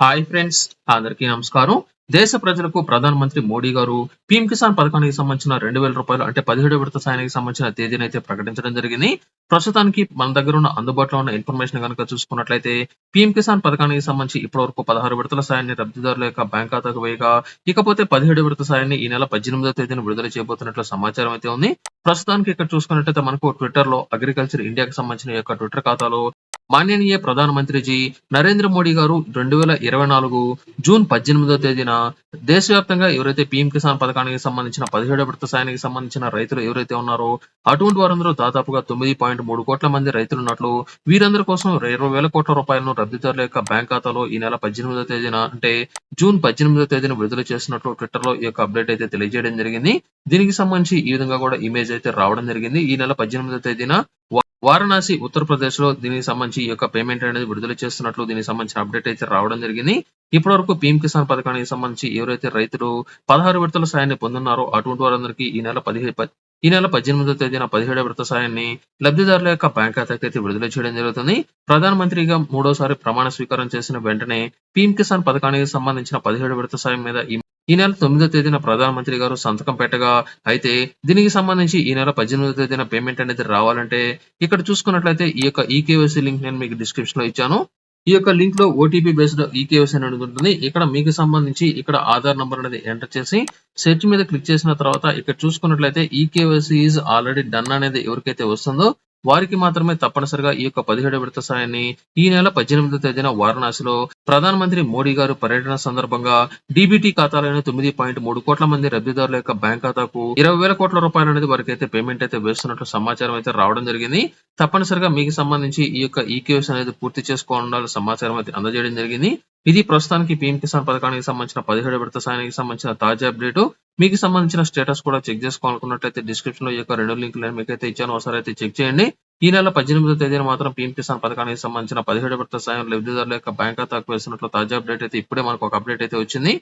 Hi friends అందరికీ నమస్కారం. దేశ ప్రజలకు ప్రధానమంత్రి మోడీ గారు పీఎం కిసాన్ పథకానికి సంబంధించిన రెండు వేల రూపాయలు అంటే పదిహేడు విడత సాయానికి సంబంధించిన తేదీని అయితే ప్రకటించడం జరిగింది. ప్రస్తుతానికి మన దగ్గర ఉన్న అందుబాటులో ఉన్న ఇన్ఫర్మేషన్ కనుక చూసుకున్నట్లయితే పీఎం కిసాన్ పథకానికి సంబంధించి ఇప్పటి వరకు పదహారు విడతల సాయాన్ని లబ్ధిదారుల యొక్క బ్యాంక్ ఖాతాకు వేయగా ఇకపోతే పదిహేడు విడత సాయాన్ని ఈ నెల పద్దెనిమిదో తేదీన విడుదల చేయబోతున్నట్లు సమాచారం అయితే ఉంది. ప్రస్తుతానికి ఇక్కడ చూసుకున్నట్లయితే మనకు ట్విట్టర్లో అగ్రికల్చర్ ఇండియాకి సంబంధించిన యొక్క ట్విట్టర్ ఖాతాలో మాన్యనీయ ప్రధానమంత్రిజీ నరేంద్ర మోడీ గారు రెండు వేల ఇరవై నాలుగు జూన్ పద్దెనిమిదో తేదీన దేశవ్యాప్తంగా ఎవరైతే పీఎం కిసాన్ పథకానికి సంబంధించిన పదిహేడు విడత సాయానికి సంబంధించిన రైతులు ఎవరైతే ఉన్నారో అటువంటి వారందరూ దాదాపుగా తొమ్మిది పాయింట్ మూడు కోట్ల మంది రైతులు ఉన్నట్లు వీరందరి కోసం ఇరవై వేల కోట్ల రూపాయలను లబ్ధిదారుల యొక్క బ్యాంక్ ఖాతాలో ఈ నెల పద్దెనిమిదో తేదీన అంటే జూన్ పద్దెనిమిదో తేదీన విడుదల చేసినట్లు ట్విట్టర్లో ఈ యొక్క అప్డేట్ అయితే తెలియజేయడం జరిగింది. దీనికి సంబంధించి ఈ విధంగా కూడా ఇమేజ్ అయితే రావడం జరిగింది. ఈ నెల పద్దెనిమిదో తేదీన వారణాసి ఉత్తరప్రదేశ్లో దీనికి సంబంధించి ఈ యొక్క పేమెంట్ అనేది విడుదల చేస్తున్నట్లు దీనికి సంబంధించిన అప్డేట్ అయితే రావడం జరిగింది. ఇప్పటి వరకు పీఎం కిసాన్ పథకానికి సంబంధించి ఎవరైతే రైతులు పదహారు విడతల సాయాన్ని పొందున్నారో అటువంటి వారందరికీ ఈ నెల పదిహేను ఈ నెల పద్దెనిమిదో తేదీన పదిహేడు విడత సాయాన్ని లబ్ధిదారుల యొక్క బ్యాంక్ ఖాతాకి అయితే విడుదల చేయడం జరుగుతుంది. ప్రధానమంత్రిగా మూడోసారి ప్రమాణ స్వీకారం చేసిన వెంటనే పీఎం కిసాన్ పథకానికి సంబంధించిన పదిహేడు విడత సాయం మీద ఈ ఈ నెల తొమ్మిదో తేదీన ప్రధానమంత్రి గారు సంతకం పెట్టగా అయితే దీనికి సంబంధించి ఈ నెల పద్దెనిమిదో తేదీన పేమెంట్ అనేది రావాలంటే ఇక్కడ చూసుకున్నట్లయితే ఈ యొక్క ఈకేవైసీ లింక్ నేను మీకు డిస్క్రిప్షన్లో ఇచ్చాను. ఈ యొక్క లింక్లో ఓటీపీ బేస్డ్ ఈకేఎస్ అని ఉంటుంది ఇక్కడ మీకు సంబంధించి ఇక్కడ ఆధార్ నంబర్ అనేది ఎంటర్ చేసి సెర్చ్ మీద క్లిక్ చేసిన తర్వాత ఇక్కడ చూసుకున్నట్లయితే ఈకేఎస్ ఈజ్ ఆల్రెడీ డన్ అనేది ఎవరికైతే వస్తుందో వారికి మాత్రమే తప్పనిసరిగా ఈ యొక్క పదిహేడు విడత సాయాన్ని ఈ నెల పద్దెనిమిదో తేదీన వారణాసిలో ప్రధానమంత్రి మోడీ గారు పర్యటన సందర్భంగా డీబీటీ ఖాతాలోని తొమ్మిది పాయింట్ మూడు కోట్ల మంది లబ్ధిదారుల యొక్క బ్యాంక్ ఖాతాకు ఇరవై వేల కోట్ల రూపాయలు అనేది వారికి అయితే పేమెంట్ అయితే వేస్తున్నట్లు సమాచారం అయితే రావడం జరిగింది. తప్పనిసరిగా మీకు సంబంధించి ఈ యొక్క ఈకేఎస్ అనేది పూర్తి చేసుకోవాలని సమాచారం అయితే అందజేయడం జరిగింది. ఇది ప్రస్తుతానికి పీఎం కిసాన్ పథకానికి సంబంధించిన పదిహేడు విడత సాయానికి సంబంధించిన తాజా అప్డేట్. మీకు సంబంధించిన స్టేటస్ కూడా చెక్ చేసుకోవాలనుకున్నట్లయితే డిస్క్రిప్షన్లో యొక్క రెండు లింకులు నేను మీకైతే ఇచ్చాను. ఒకసారి అయితే చెక్ చేయండి. ఈ నెల పద్దెనిమిదో తేదీన మాత్రం పీఎం కిసాన్ పథకానికి సంబంధించిన పదిహేడు విడత సాయం లబ్ధిదారుల యొక్క బ్యాంక్ ఖాతాకు వేసినట్లు తాజా అప్డేట్ అయితే ఇప్పుడే మనకు ఒక అప్డేట్ అయితే వచ్చింది.